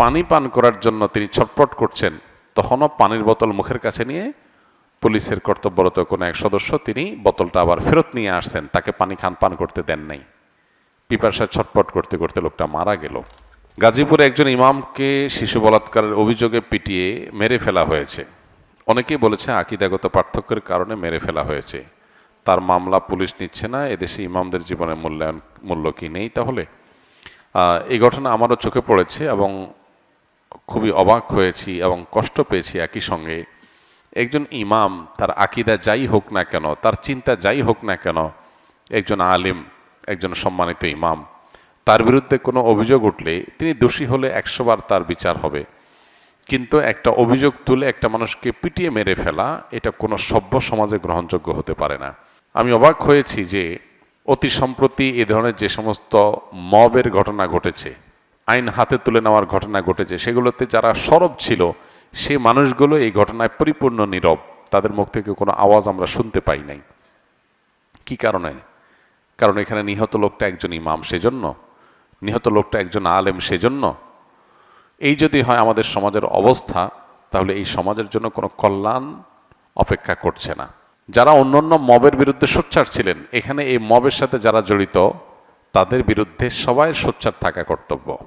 পানি পান করার জন্য তিনি ছটপট করছেন, তখনও পানির বোতল মুখের কাছে নিয়ে পুলিশের কর্তব্যরত কোনো এক সদস্য তিনি বোতলটা আবার ফেরত নিয়ে আসছেন, তাকে পানি খান পান করতে দেন নাই। পিপাসা ছটপট করতে করতে লোকটা মারা গেল। গাজীপুরে একজন ইমামকে শিশু বলাৎকারের অভিযোগে পিটিয়ে মেরে ফেলা হয়েছে। অনেকেই বলেছে আকিদাগত পার্থক্যের কারণে মেরে ফেলা হয়েছে। তার মামলা পুলিশ নিচ্ছে না, এদেশে ইমামদের জীবনে মূল্যায়ন, মূল্য কি নেই তাহলে? এই ঘটনা আমারও চোখে পড়েছে এবং খুবই অবাক হয়েছি এবং কষ্ট পেয়েছি একই সঙ্গে। একজন ইমাম, তার আকিদা যাই হোক না কেন, তার চিন্তা যাই হোক না কেন, একজন আলিম, একজন সম্মানিত ইমাম, তার বিরুদ্ধে কোনো অভিযোগ উঠলে তিনি দোষী হলে একশোবার তার বিচার হবে। কিন্তু একটা অভিযোগ তুলে একটা মানুষকে পিটিয়ে মেরে ফেলা, এটা কোনো সভ্য সমাজে গ্রহণযোগ্য হতে পারে না। আমি অবাক হয়েছি যে অতি সম্প্রতি এ ধরনের যে সমস্ত মবের ঘটনা ঘটেছে আইন হাতে তুলে নেওয়ার ঘটনা ঘটেছে। সেগুলোতে যারা সরব ছিল, সে মানুষগুলো এই ঘটনায় পরিপূর্ণ নীরব। তাদের মুখ থেকে কোনো আওয়াজ আমরা শুনতে পাই নাই। কি কারণে? কারণ এখানে নিহত লোকটা একজন ইমাম সেজন্য। নিহত লোকটা একজন আলেম সেজন্য। এই যদি হয় আমাদের সমাজের অবস্থা, তাহলে এই সমাজের জন্য কোনো কল্যাণ অপেক্ষা করছে না। যারা অন্যান্য মবের বিরুদ্ধে সোচ্চার ছিলেন, এখানে এই মবের সাথে যারা জড়িত, তাদের বিরুদ্ধে সবাই সোচ্চার থাকা কর্তব্য।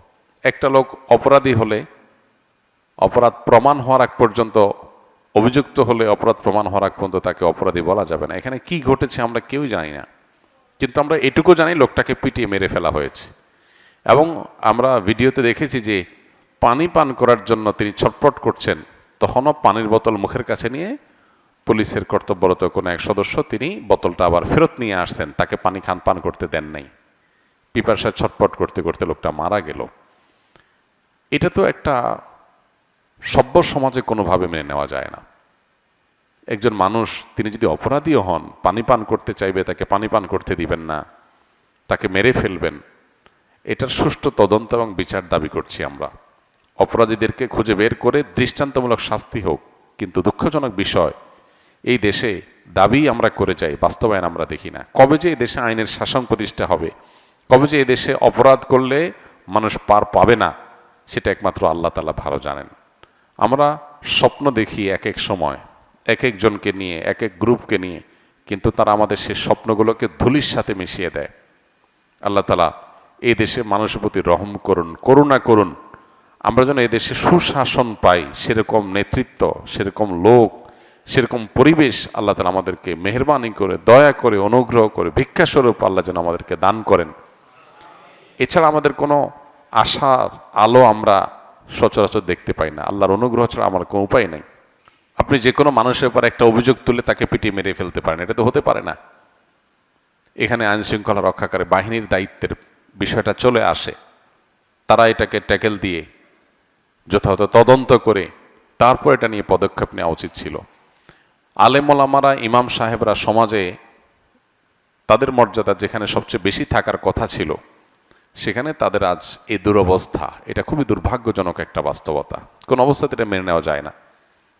একটা লোক অপরাধী হলে অপরাধ প্রমাণ হওয়ার আগ পর্যন্ত অভিযুক্ত হলে অপরাধ প্রমাণ হওয়ার আগ পর্যন্ত তাকে অপরাধী বলা যাবে না। এখানে কি ঘটেছে আমরা কেউ জানি না। কিন্তু আমরা এটুকু জানি লোকটাকে পিটিয়ে মেরে ফেলা হয়েছে। এবং আমরা ভিডিওতে দেখেছি যে পানি পান করার জন্য তিনি ছটপট করছেন, তখনও পানির বোতল মুখের কাছে নিয়ে পুলিশের কর্তব্যরত কোনো এক সদস্য তিনি বোতলটা আবার ফেরত নিয়ে আসছেন, তাকে পানি খান পান করতে দেন নাই। পিপাসা ছটপট করতে করতে লোকটা মারা গেল। এটা তো একটা সভ্য সমাজে কোনোভাবে মেনে নেওয়া যায় না। একজন মানুষ, তিনি যদি অপরাধীও হন, পানি পান করতে চাইবে, তাকে পানি পান করতে দিবেন না, তাকে মেরে ফেলবেন, এটার সুষ্ঠু তদন্ত এবং বিচার দাবি করছি আমরা। অপরাধীদেরকে খুঁজে বের করে দৃষ্টান্তমূলক শাস্তি হোক, কিন্তু দুঃখজনক বিষয়, এই দেশে দাবি আমরা করে যাই, বাস্তবায়ন আমরা দেখি না। কবে যে দেশে আইনের শাসন প্রতিষ্ঠা হবে, কবে যে দেশে অপরাধ করলে মানুষ পার পাবে না সেটা একমাত্র আল্লাহ তালা ভালো জানেন। আমরা স্বপ্ন দেখি এক এক সময় এক একজনকে নিয়ে এক এক গ্রুপকে নিয়ে, কিন্তু তারা আমাদের সেই স্বপ্নগুলোকে ধুলির সাথে মিশিয়ে দেয়। আল্লাহ তালা এই দেশে মানুষের প্রতি রহম করুন, করুণা করুন। আমরা যেন এদেশে সুশাসন পাই, সেরকম নেতৃত্ব, সেরকম লোক, সেরকম পরিবেশ আল্লাহ তালা আমাদেরকে মেহরবানি করে, দয়া করে, অনুগ্রহ করে ভিক্ষাস্বরূপ আল্লাহ যেন আমাদেরকে দান করেন। এছাড়া আমাদের কোনো আশার আলো আমরা সচরাচর দেখতে পাই না। আল্লাহর অনুগ্রহ ছাড়া আমার কোনো উপায় নেই। আপনি যে কোনো মানুষের উপর একটা অভিযোগ তুলে তাকে পিটিয়ে মেরে ফেলতে পারেন, এটা তো হতে পারে না। এখানে আইন শৃঙ্খলা রক্ষাকারী বাহিনীর দায়িত্বের বিষয়টা চলে আসে। তারা এটাকে ট্যাকেল দিয়ে যথাযথ তদন্ত করে তারপর এটা নিয়ে পদক্ষেপ নেওয়া উচিত ছিল। আলেমলামারা ইমাম সাহেবরা সমাজে তাদের মর্যাদা যেখানে সবচেয়ে বেশি থাকার কথা ছিল সেখানে তাদের আজ এই দুরবস্থা, এটা খুবই দুর্ভাগ্যজনক একটা বাস্তবতা। কোন অবস্থাতে এটা মেনে নেওয়া যায় না।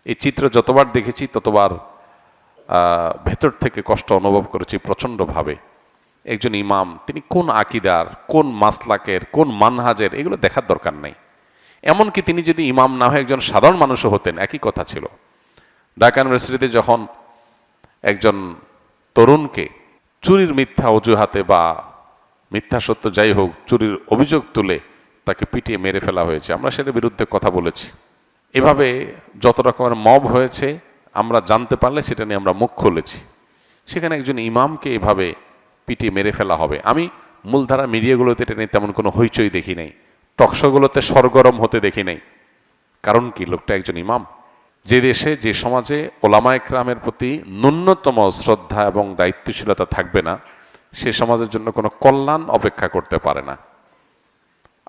এই চিত্র যতবার দেখেছি, ততবার ভেতর থেকে কষ্ট অনুভব করেছি প্রচণ্ডভাবে। একজন ইমাম, তিনি কোন আকিদার, কোন মাসলাকের, কোন মানহাজের, এগুলো দেখার দরকার নেই। এমনকি তিনি যদি ইমাম না হয়ে একজন সাধারণ মানুষও হতেন, একই কথা ছিল। ঢাকা ইউনিভার্সিটিতে যখন একজন তরুণকে চুরির মিথ্যা অজুহাতে বা মিথ্যা সত্য যাই হোক, চুরির অভিযোগ তুলে তাকে পিটিয়ে মেরে ফেলা হয়েছে। আমরা সেটার বিরুদ্ধে কথা বলেছি। এভাবে যত রকমের মব হয়েছে, আমরা জানতে পারলে সেটা নিয়ে আমরা মুখ খুলেছি। সেখানে একজন ইমামকে এভাবে পিটিয়ে মেরে ফেলা হবে। আমি মূলধারা মিডিয়াগুলোতে এটা নিয়ে তেমন কোনো হইচই দেখি নাই। টকশোগুলোতে সরগরম হতে দেখি নাই। কারণ কি? লোকটা একজন ইমাম। যে দেশে, যে সমাজে ওলামা একরামের প্রতি ন্যূনতম শ্রদ্ধা এবং দায়িত্বশীলতা থাকবে না সে সমাজের জন্য কোনো কল্যাণ অপেক্ষা করতে পারে না।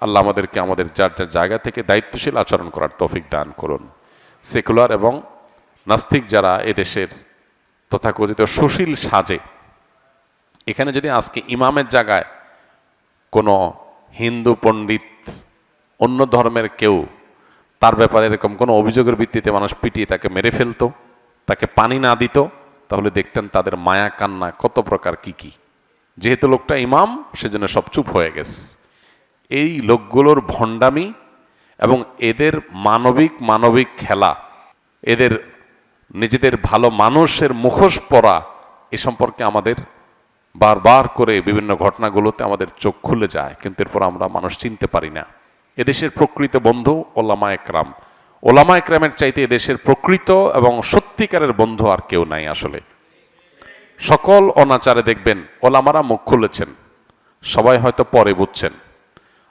আল্লাহ আমাদেরকে আমাদের যার যার জায়গা থেকে দায়িত্বশীল আচরণ করার তৌফিক দান করুন। সেকুলার এবং নাস্তিক যারা এদেশের তথাকথিত সুশীল সাজে, এখানে যদি আজকে ইমামের জায়গায় কোনো হিন্দু, পণ্ডিত, অন্য ধর্মের কেউ তার ব্যাপারে এরকম কোনো অভিযোগের ভিত্তিতে মানুষ পিটিয়ে তাকে মেরে ফেলতো, তাকে পানি না দিত, তাহলে দেখতেন তাদের মায়া কান্না কত প্রকার, কি কি? যেহেতু লোকটা ইমাম, সেজন্য সব চুপ হয়ে গেছে। এই লোকগুলোর ভণ্ডামি এবং এদের মানবিক মানবিক খেলা, এদের নিজেদের ভালো মানুষের মুখোশ পরা, এ সম্পর্কে আমাদের বারবার করে বিভিন্ন ঘটনাগুলোতে আমাদের চোখ খুলে যায়, কিন্তু এরপর আমরা মানুষ চিনতে পারি না। এদেশের প্রকৃত বন্ধু ওলামা একরাম। ওলামা একরামের চাইতে এদেশের প্রকৃত এবং সত্যিকারের বন্ধু আর কেউ নাই আসলে। সকল অনাচারে দেখবেন, ওলামারা মুখ খুলেছেন, সবাই হয়তো পরে বুঝছেন।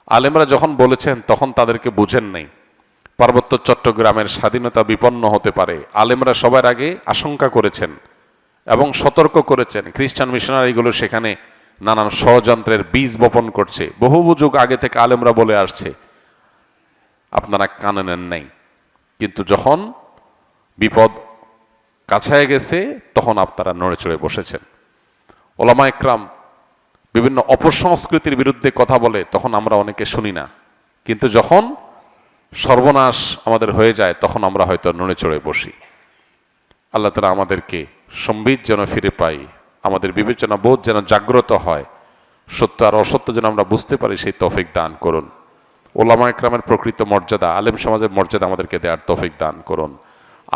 আলেমরা যখন বলেছেন, তখন তাদেরকে বুঝেন নাই। পার্বত্য চট্টগ্রামের স্বাধীনতা বিপন্ন হতে পারে, আলেমরা সবার আগে আশঙ্কা করেছেন এবং সতর্ক করেছেন। খ্রিস্টান মিশনারিগুলো সেখানে নানান ষড়যন্ত্রের বীজ বপন করছে। বহু যুগ আগে থেকে আলেমরা বলে আসছে, আপনারা কানে নেন নাই। কিন্তু যখন বিপদ কাছায় গেছে, তখন আপনারা নড়ে চড়ে বসেছেন। ওলামা একরাম বিভিন্ন অপসংস্কৃতির বিরুদ্ধে কথা বলে, তখন আমরা অনেকে শুনি না। কিন্তু যখন সর্বনাশ আমাদের হয়ে যায়, তখন আমরা হয়তো নড়ে চড়ে বসি। আল্লাহ তালা আমাদেরকে সম্বিত যেন ফিরে পাই, আমাদের বিবেচনা বোধ যেন জাগ্রত হয়, সত্য আর অসত্য যেন আমরা বুঝতে পারি, সেই তফিক দান করুন। ওলামা একরামের প্রকৃত মর্যাদা, আলেম সমাজের মর্যাদা আমাদেরকে দেওয়ার তফিক দান করুন।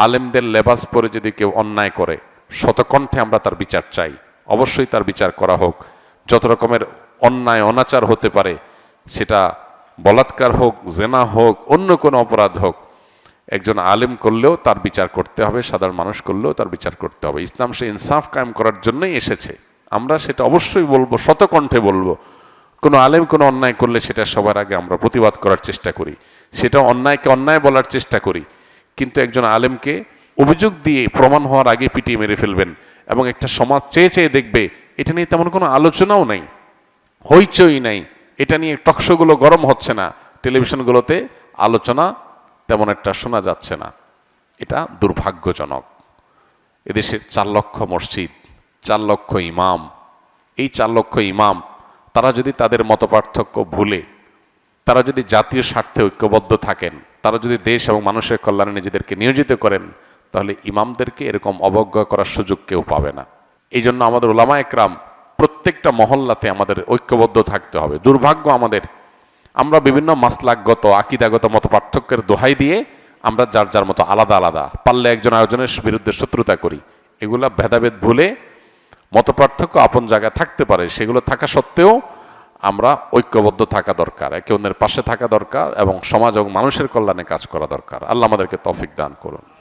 আলেমদের লেবাস পরে যদি কেউ অন্যায় করে, শতকণ্ঠে আমরা তার বিচার চাই। অবশ্যই তার বিচার করা হোক। যত রকমের অন্যায়, অনাচার হতে পারে, সেটা বলাৎকার হোক, জেনা হোক, অন্য কোনো অপরাধ হোক, একজন আলেম করলেও তার বিচার করতে হবে, সাধারণ মানুষ করলেও তার বিচার করতে হবে। ইসলাম সে ইনসাফ কায়েম করার জন্যই এসেছে। আমরা সেটা অবশ্যই বলব, শতকণ্ঠে বলব। কোনো আলেম কোনো অন্যায় করলে সেটা সবার আগে আমরা প্রতিবাদ করার চেষ্টা করি। সেটা অন্যায়কে অন্যায় বলার চেষ্টা করি। কিন্তু একজন আলেমকে অভিযোগ দিয়ে প্রমাণ হওয়ার আগে পিটিয়ে মেরে ফেলবেন এবং একটা সমাজ চেয়ে চেয়ে দেখবে, এটা নিয়ে তেমন কোনো আলোচনাও নাই, হইচই নাই, এটা নিয়ে টকশোগুলো গরম হচ্ছে না, টেলিভিশনগুলোতে আলোচনা তেমন একটা শোনা যাচ্ছে না। এটা দুর্ভাগ্যজনক। এদেশের চার লক্ষ মসজিদ, চার লক্ষ ইমাম, এই চার লক্ষ ইমাম, তারা যদি তাদের মতপার্থক্য ভুলে, তারা যদি জাতীয় স্বার্থে ঐক্যবদ্ধ থাকেন তারা যদি দেশ এবং মানুষের কল্যাণে নিজেদেরকে নিয়োজিত করেন, তাহলে ইমামদেরকে এরকম অবজ্ঞা করার সুযোগ কেউ পাবে না। এই জন্য আমাদের ওলামা একরাম প্রত্যেকটা মহল্লাতে আমাদের ঐক্যবদ্ধ থাকতে হবে। দুর্ভাগ্য আমাদের, আমরা বিভিন্ন মাসলাকগত, আকিদাগত মত পার্থক্যের দোহাই দিয়ে আমরা যার যার মতো আলাদা আলাদা, পারলে একজন আয়োজনের বিরুদ্ধে শত্রুতা করি। এগুলা ভেদাভেদ ভুলে মত পার্থক্য আপন জায়গায় থাকতে পারে, সেগুলো থাকা সত্ত্বেও আমরা ঐক্যবদ্ধ থাকা দরকার, একে অন্যের পাশে থাকা দরকার এবং সমাজ এবং মানুষের কল্যাণে কাজ করা দরকার। আল্লাহ আমাদেরকে তফিক দান করুন।